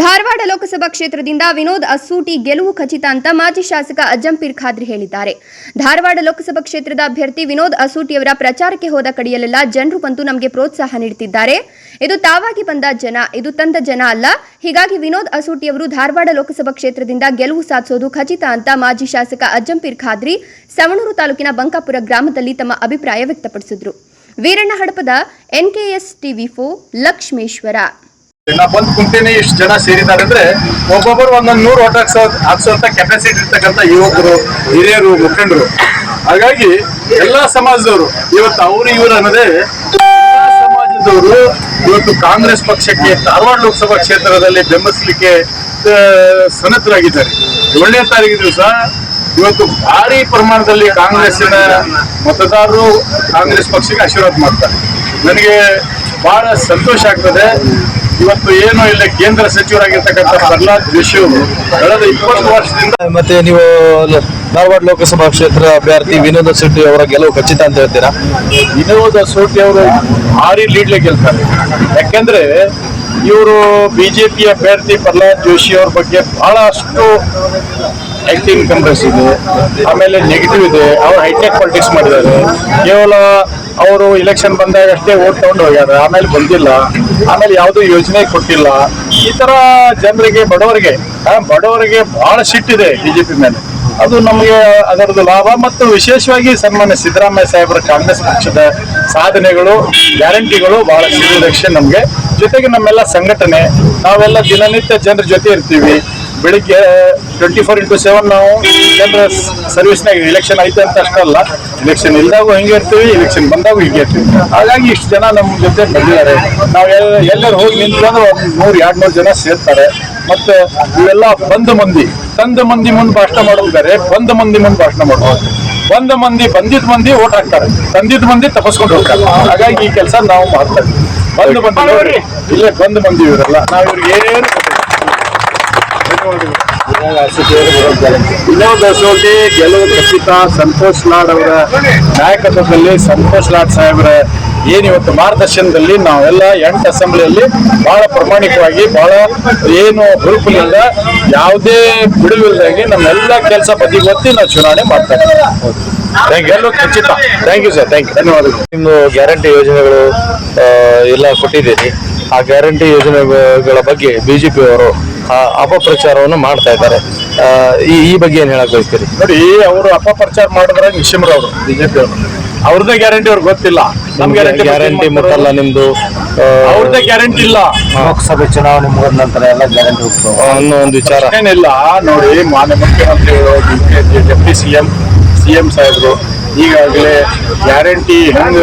ಧಾರವಾಡ ಲೋಕಸಭಾ ಕ್ಷೇತ್ರದಿಂದ ವಿನೋದ್ ಅಸೂಟಿ ಗೆಲುವು ಖಚಿತ ಅಂತ ಮಾಜಿ ಶಾಸಕ ಅಜ್ಜಂಪೀರ್ ಖಾದ್ರಿ ಹೇಳಿದ್ದಾರೆ. ಧಾರವಾಡ ಲೋಕಸಭಾ ಕ್ಷೇತ್ರದ ಅಭ್ಯರ್ಥಿ ವಿನೋದ್ ಅಸೂಟಿಯವರ ಪ್ರಚಾರಕ್ಕೆ ಹೋದ ಕಡೆಯಲ್ಲೆಲ್ಲ ಜನರು ಬಂದು ನಮಗೆ ಪ್ರೋತ್ಸಾಹ ನೀಡುತ್ತಿದ್ದಾರೆ ಇದು ತಾವಾಗಿ ಬಂದ ಜನ, ಇದು ತಂದ ಜನ ಅಲ್ಲ. ಹೀಗಾಗಿ ವಿನೋದ್ ಅಸೂಟಿಯವರು ಧಾರವಾಡ ಲೋಕಸಭಾ ಕ್ಷೇತ್ರದಿಂದ ಗೆಲುವು ಸಾಧಿಸೋದು ಖಚಿತ ಅಂತ ಮಾಜಿ ಶಾಸಕ ಅಜ್ಜಂಪೀರ್ ಖಾದ್ರಿ ಸವಣೂರು ತಾಲೂಕಿನ ಬಂಕಾಪುರ ಗ್ರಾಮದಲ್ಲಿ ತಮ್ಮ ಅಭಿಪ್ರಾಯ ವ್ಯಕ್ತಪಡಿಸಿದರು. ವೀರಣ್ಣ ಹಡಪದ ಎನ್ಕೆಎಸ್ ಟಿವಿ ಫೋ ಲಕ್ಷ್ಮೇಶ್ವರ. ನಾ ಬಂದ್ ಕುಂತೇನೆ, ಇಷ್ಟು ಜನ ಸೇರಿದ್ದಾರೆ ಅಂದ್ರೆ ಒಬ್ಬೊಬ್ಬರು ಒಂದೊಂದು ನೂರು ಓಟ್ ಹಾಕ್ಸೋ ಹಾಕ್ಸುವಂತ ಕೆಪಾಸಿಟಿ ಇರ್ತಕ್ಕಂಥ ಯುವಕರು, ಹಿರಿಯರು, ಮುಖಂಡರು. ಹಾಗಾಗಿ ಎಲ್ಲಾ ಸಮಾಜದವರು, ಇವತ್ತು ಅವರು ಇವರು ಅನ್ನೋದೇ ಸಮಾಜದವರು ಇವತ್ತು ಕಾಂಗ್ರೆಸ್ ಪಕ್ಷಕ್ಕೆ, ಧಾರವಾಡ ಲೋಕಸಭಾ ಕ್ಷೇತ್ರದಲ್ಲಿ ಬೆಂಬಲಿಸಲಿಕ್ಕೆ ಸನ್ನದ್ಧರಾಗಿದ್ದಾರೆ. ಏಳನೇ ತಾರೀಕು ದಿವಸ ಇವತ್ತು ಭಾರಿ ಪ್ರಮಾಣದಲ್ಲಿ ಕಾಂಗ್ರೆಸ್ಸಿನ ಮತದಾರರು ಕಾಂಗ್ರೆಸ್ ಪಕ್ಷಕ್ಕೆ ಆಶೀರ್ವಾದ ಮಾಡ್ತಾರೆ. ನನಗೆ ಬಹಳ ಸಂತೋಷ ಆಗ್ತದೆ. ಇವತ್ತು ಏನು ಇಲ್ಲ ಕೇಂದ್ರ ಸಚಿವರಾಗಿರ್ತಕ್ಕಂಥ ಪ್ರಹ್ಲಾದ್ ಜೋಶಿ ಅವರು ಕಳೆದ ಇಪ್ಪತ್ತು ವರ್ಷದಿಂದ ಮತ್ತೆ ನೀವು ಧಾರವಾಡ ಲೋಕಸಭಾ ಕ್ಷೇತ್ರ ಅಭ್ಯರ್ಥಿ ವಿನೋದ ಶೆಟ್ಟಿ ಅವರ ಗೆಲುವು ಖಚಿತ ಅಂತ ಹೇಳ್ತೀರಾ? ವಿನೋದ ಶೆಟ್ಟಿ ಅವರು ಭಾರಿ ಲೀಡ್ಲೆ ಗೆಲ್ತಾರೆ. ಯಾಕೆಂದ್ರೆ ಇವರು ಬಿಜೆಪಿ ಅಭ್ಯರ್ಥಿ ಪ್ರಹ್ಲಾದ್ ಜೋಶಿ ಅವ್ರ ಬಗ್ಗೆ ಬಹಳಷ್ಟು ಆಕ್ಟಿಂಗ್ ಕಂಪ್ರೆಸ್ ಇದೆ ಆಮೇಲೆ ನೆಗೆಟಿವ್ ಇದೆ ಅವ್ರು ಹೈಟೆಕ್ ಪಾಲಿಟಿಕ್ಸ್ ಮಾಡಿದ್ದಾರೆ. ಕೇವಲ ಅವರು ಇಲೆಕ್ಷನ್ ಬಂದಾಗಷ್ಟೇ ಓಟ್ ತಗೊಂಡು ಹೋಗ್ಯಾರ, ಆಮೇಲೆ ಬಂದಿಲ್ಲ. ಆಮೇಲೆ ಯಾವುದೂ ಯೋಜನೆ ಕೊಟ್ಟಿಲ್ಲ. ಈ ತರ ಜನರಿಗೆ, ಬಡವರಿಗೆ ಬಡವರಿಗೆ ಬಹಳ ಸಿಟ್ಟಿದೆ ಬಿಜೆಪಿ ಮೇಲೆ. ಅದು ನಮಗೆ ಅದರದ್ದು ಲಾಭ ಮತ್ತು ವಿಶೇಷವಾಗಿ ಸನ್ಮಾನ್ಯ ಸಿದ್ದರಾಮಯ್ಯ ಸಾಹೇಬರ ಕಾಂಗ್ರೆಸ್ ಪಕ್ಷದ ಸಾಧನೆಗಳು, ಗ್ಯಾರಂಟಿಗಳು ಬಹಳ ಸಿರಿರಕ್ಷೆ ನಮಗೆ. ಜೊತೆಗೆ ನಮ್ಮೆಲ್ಲ ಸಂಘಟನೆ, ನಾವೆಲ್ಲ ದಿನನಿತ್ಯ ಜನರ ಜೊತೆ ಇರ್ತೀವಿ. ಬೆಳಿಗ್ಗೆ ಟ್ವೆಂಟಿ ಫೋರ್ ಇಂಟು ಸೆವೆನ್ ನಾವು ಜನರ ಸರ್ವಿಸ್ನಾಗ ಇಲೆಕ್ಷನ್ ಐತೆ ಅಂತ ಅಷ್ಟಲ್ಲ. ಇಲೆಕ್ಷನ್ ಇಲ್ದಾಗೂ ಹೆಂಗೆ ಇರ್ತೀವಿ ಎಲೆಕ್ಷನ್ ಬಂದಾಗೂ ಹಿಂಗೆ ಇರ್ತೀವಿ. ಹಾಗಾಗಿ ಇಷ್ಟು ಜನ ನಮ್ಮ ಜೊತೆ ಬಂದಿದ್ದಾರೆ. ನಾವು ಎಲ್ಲ ಎಲ್ಲರೂ ಹೋಗಿ ನಿಂತ್ಕೊಂಡು ಒಂದು ನೂರು ಎರಡು ನೂರು ಜನ ಸೇರ್ತಾರೆ. ಮತ್ತು ಇವೆಲ್ಲ ಬಂದ ಮಂದಿ. ತಂದ ಮಂದಿ ಮುಂದೆ ಭಾಷಣ ಮಾಡೋದಾರೆ ಬಂದ ಮಂದಿ ಮುಂದೆ ಭಾಷಣ ಮಾಡೋದು ಬಂದ ಮಂದಿ ಬಂದಿದ್ದ ಮಂದಿ ಓಟ್ ಹಾಕ್ತಾರೆ. ತಂದಿದ್ದ ಮಂದಿ ತಪಸ್ಕೊಂಡು ಹೋಗ್ತಾರೆ. ಹಾಗಾಗಿ ಈ ಕೆಲಸ ನಾವು ಮಾಡ್ತಾರೆ ಬಂದು ಬಂದು ನೋಡ್ರಿ ಇಲ್ಲೇ ಬಂದು ಮಂದಿ ಇವರೆಲ್ಲ. ನಾವು ಇವ್ರಿಗೆ ಏನು ವಿನೋದ್ ಸೋಟಿ ಗೆಲುವು ಖಚಿತ ಸಂತೋಷ್ ಲಾಡ್ ಅವರ ನಾಯಕತ್ವದಲ್ಲಿ ಸಂತೋಷ್ ಲಾಡ್ ಸಾಹೇಬರ ಏನಿವತ್ತು ಮಾರ್ಗದರ್ಶನದಲ್ಲಿ ನಾವೆಲ್ಲ ಎಂಟು ಅಸೆಂಬ್ಲಿಯಲ್ಲಿ ಬಹಳ ಪ್ರಾಮಾಣಿಕವಾಗಿ, ಬಹಳ ಏನು ಹುರುಪಿನಿಂದ ಯಾವುದೇ ಬಿಡುವಿಲ್ಲದಾಗಿ ನಮ್ಮೆಲ್ಲ ಕೆಲಸ ಬದಿಗೊತ್ತಿ ನಾವು ಚುನಾವಣೆ ಮಾಡ್ತಾ ಇದ್ದೀವಿ. ಎಲ್ಲೂ ಖಚಿತ. Thank you sir. Thank you. ಧನ್ಯವಾದಗಳು. ನಿಮ್ಮ ಗ್ಯಾರಂಟಿ ಯೋಜನೆಗಳು ಎಲ್ಲ ಕೊಟ್ಟಿದ್ದೀರಿ. ಆ ಗ್ಯಾರಂಟಿ ಯೋಜನೆಗಳ ಬಗ್ಗೆ ಬಿಜೆಪಿ ಅವರು ಅಪಪ್ರಚಾರವನ್ನು ಮಾಡ್ತಾ ಇದ್ದಾರೆ. ಈ ಈ ಬಗ್ಗೆ ಏನು ಹೇಳಕ್ ಬಯಸ್ತೀರಿ? ನೋಡಿ ಅವರು ಅಪಪ್ರಚಾರ ಮಾಡಿದ್ರೆ ನಿಶಿಮ್ರ ಅವರು ಬಿಜೆಪಿ ಅವರು. ಅವ್ರದ್ದೇ ಗ್ಯಾರಂಟಿ ಅವ್ರಿಗೆ ಗೊತ್ತಿಲ್ಲ. ನಮ್ಗೆ ಗ್ಯಾರಂಟಿ ಗ್ಯಾರಂಟಿ ಮುಟ್ಟಲ್ಲ ನಿಮ್ದು. ಅವ್ರದ್ದೇ ಗ್ಯಾರಂಟಿ ಇಲ್ಲ. ಲೋಕಸಭೆ ಚುನಾವಣೆ ಮುಗಿದ ನಂತರ ಎಲ್ಲ ಗ್ಯಾರಂಟಿ ಅನ್ನೋ ಒಂದು ವಿಚಾರ. ಏನಿಲ್ಲ ನೋಡಿ ಮಾನ್ಯ ಮುಖ್ಯಮಂತ್ರಿ deputy C M C M ಸಾಹೇಬರು ಈಗಾಗಲೇ ಗ್ಯಾರಂಟಿ ಹೆಂಗ್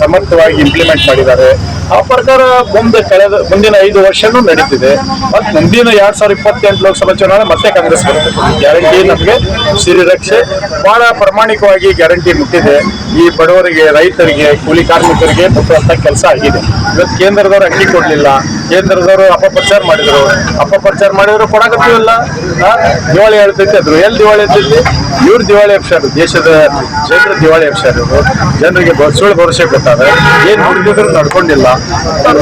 ಸಮರ್ಥವಾಗಿ ಇಂಪ್ಲಿಮೆಂಟ್ ಮಾಡಿದ್ದಾರೆ ಆ ಪ್ರಕಾರ ಮುಂದೆ ಕಳೆದ ಮುಂದಿನ ಐದು ವರ್ಷನೂ ನಡೀತಿದೆ. ಮತ್ತು ಮುಂದಿನ ಎರಡ್ ಸಾವಿರದ ಇಪ್ಪತ್ತೆಂಟು ಲೋಕಸಭಾ ಚುನಾವಣೆ ಮತ್ತೆ ಕಾಂಗ್ರೆಸ್ ಬರುತ್ತೆ. ಗ್ಯಾರಂಟಿ ನಮಗೆ ಸಿರಿರಕ್ಷೆ ಬಹಳ ಪ್ರಾಮಾಣಿಕವಾಗಿ ಗ್ಯಾರಂಟಿ ಮುಟ್ಟಿದೆ. ಈ ಬಡವರಿಗೆ, ರೈತರಿಗೆ, ಕೂಲಿ ಕಾರ್ಮಿಕರಿಗೆ ಮುಟ್ಟುವಂತ ಕೆಲಸ ಆಗಿದೆ. ಇವತ್ತು ಕೇಂದ್ರದವರು ಅಂಗಡಿ ಕೊಡ್ಲಿಲ್ಲ. ಕೇಂದ್ರದವರು ಅಪಪ್ರಚಾರ ಮಾಡಿದ್ರು. ಅಪಪ್ರಚಾರ ಮಾಡಿದ್ರು ಕೊಡಕತ್ತೀವಲ್ಲ ದಿವಾಳಿ ಹೇಳ್ತೈತಿ ಅದ್ರು ಎಲ್ಲಿ ದಿವಾಳಿ ಹೇಳ್ತೈತಿ ಇವ್ರು ದಿವಾಳಿ ಎಬ್ಸಾರು ದೇಶದ ಜನರು ದಿವಾಳಿ ಅಪ್ಸಾರು ಜನರಿಗೆ ಸುಳ್ಳು ಭರವಸೆ ಕೊಟ್ಟಾರೆ. ಏನ್ ಹುಡುಗಿದ್ರು ನಡ್ಕೊಂಡಿಲ್ಲ.